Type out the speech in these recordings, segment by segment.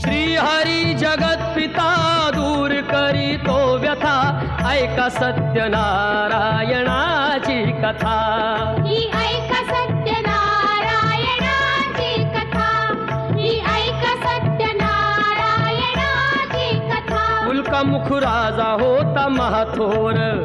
श्रीहरी जगत पिता दूर करी तो व्यथा. ऐका सत्यनारायणाची कथा. ही ऐक सत्यनारायणाची कथा. ही ऐक सत्यनारायणाची कथा. उल्कामुख राजा होता महाथोर.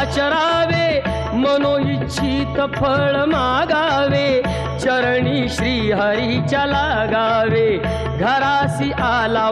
आचरावे मनोइच्छित फळ मागावे चरणी श्रीहरीच्या लागावे घरासी आला